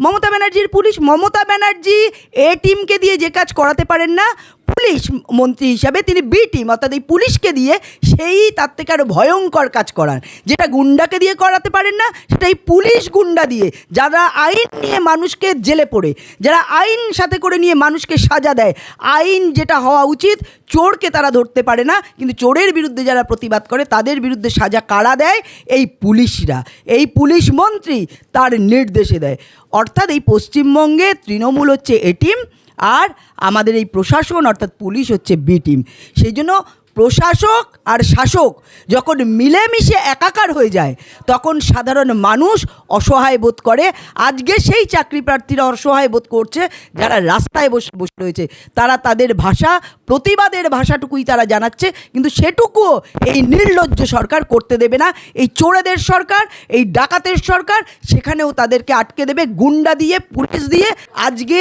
মমতা ব্যানার্জির পুলিশ মমতা ব্যানার্জি এ টিমকে দিয়ে যে কাজ করাতে পারেন না পুলিশ মন্ত্রী হিসাবে তিনি বি টিম অর্থাৎ এই পুলিশকে দিয়ে সেই তার থেকে আরও ভয়ঙ্কর কাজ করান। যেটা গুন্ডাকে দিয়ে করাতে পারেন না, সেটা এই পুলিশ গুন্ডা দিয়ে, যারা আইন নিয়ে মানুষকে জেলে পড়ে, যারা আইন সাথে করে নিয়ে মানুষকে সাজা দেয়, আইন যেটা হওয়া উচিত, চোরকে তারা ধরতে পারে না, কিন্তু চোরের বিরুদ্ধে যারা প্রতিবাদ করে, তাদের বিরুদ্ধে সাজা কারা দেয়? এই পুলিশরা। এই পুলিশ মন্ত্রী তার নির্দেশে দেয়। অর্থাৎ এই পশ্চিমবঙ্গে তৃণমূল হচ্ছে এ টিম আর আমাদের এই প্রশাসন, অর্থাৎ পুলিশ হচ্ছে বি টিম সেই জন্য প্রশাসক আর শাসক যখন মিলেমিশে একাকার হয়ে যায়, তখন সাধারণ মানুষ অসহায় বোধ করে। আজকে সেই চাকরি প্রার্থীরা অসহায় বোধ করছে, যারা রাস্তায় বসে বসে রয়েছে। তারা তাদের ভাষা, প্রতিবাদের ভাষাটুকুই তারা জানাচ্ছে, কিন্তু সেটুকুও এই নির্লজ্জ সরকার করতে দেবে না। এই চোরেদের সরকার, এই ডাকাতের সরকার, সেখানেও তাদেরকে আটকে দেবে, গুন্ডা দিয়ে, পুলিশ দিয়ে। আজকে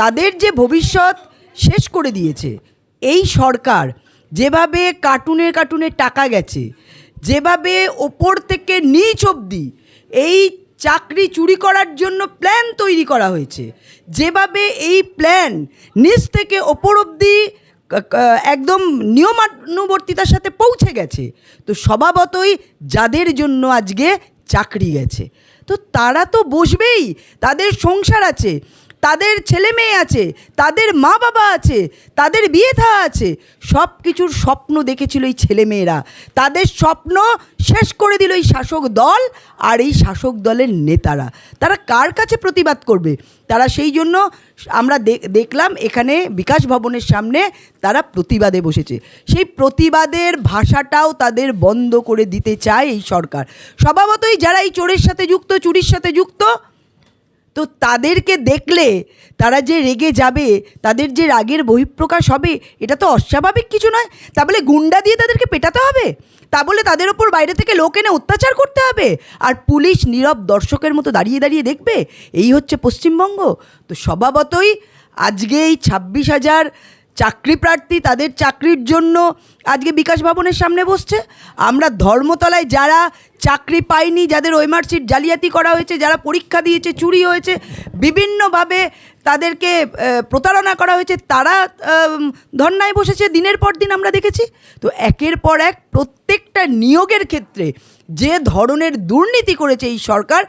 তাদের যে ভবিষ্যৎ শেষ করে দিয়েছে। এই সরকার যেভাবে কার্টুনের কার্টুনে টাকা গেছে, যেভাবে ওপর থেকে নিচ অবধি এই চাকরি চুরি করার জন্য প্ল্যান তৈরি করা হয়েছে, যেভাবে এই প্ল্যান নিচ থেকে ওপর অবধি একদম নিয়মানুবর্তিতার সাথে পৌঁছে গেছে। তো স্বভাবতই যাদের জন্য আজকে চাকরি গেছে। তো তারা তো বসবেই, তাদের সংসার আছে। তাদের ছেলে মেয়ে আছে, তাদের মা বাবা আছে, তাদের বিয়ে থা আছে সব কিছুর স্বপ্ন দেখেছিল এই ছেলেমেয়েরা তাদের স্বপ্ন শেষ করে দিল এই শাসক দল আর এই শাসক দলের নেতারা। তারা কার কাছে প্রতিবাদ করবে? তারা সেই জন্য আমরা দেখলাম এখানে বিকাশ ভবনের সামনে তারা প্রতিবাদে বসেছে। সেই প্রতিবাদের ভাষাটাও তাদের বন্ধ করে দিতে চায় এই সরকার। স্বভাবতই যারা এই চোরের সাথে যুক্ত, চুরির সাথে যুক্ত তো তাদেরকে দেখলে তারা যে রেগে যাবে, তাদের যে রাগের বহিঃপ্রকাশ হবে, এটা তো অস্বাভাবিক কিছু নয়। তা বলে গুন্ডা দিয়ে তাদেরকে পেটাতে হবে? তা বলে তাদের ওপর বাইরে থেকে লোক এনে অত্যাচার করতে হবে? আর পুলিশ নীরব দর্শকের মতো দাঁড়িয়ে দাঁড়িয়ে দেখবে? এই হচ্ছে পশ্চিমবঙ্গ। তো স্বভাবতই আজকে এই ছাব্বিশ হাজার চাকরি প্রার্থী তাদের চাকরির জন্য আজকে বিকাশ ভবনের সামনে বসছে। আমরা ধর্মতলায় যারা চাকরি পায়নি যাদের ওই মার্কশিট জালিয়াতি করা হয়েছে, যারা পরীক্ষা দিয়েছে, চুরি হয়েছে, বিভিন্নভাবে তাদেরকে প্রতারণা করা হয়েছে, তারা ধর্নায় বসেছে। দিনের পর দিন আমরা দেখেছি। তো একের পর এক প্রত্যেকটা নিয়োগের ক্ষেত্রে যে ধরনের দুর্নীতি করেছে এই সরকার,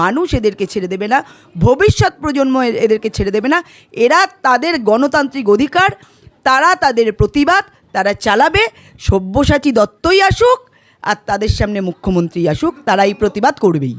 মানুষ এদেরকে ছেড়ে দেবে না, ভবিষ্যৎ প্রজন্ম এদেরকে ছেড়ে দেবে না। এরা তাদের গণতান্ত্রিক অধিকার, তারা তাদের প্রতিবাদ, তারা চালাবে, সব্যসাচী দত্তই আসুক আর তাদের সামনে মুখ্যমন্ত্রী আসুক তারা এই প্রতিবাদ করবেই।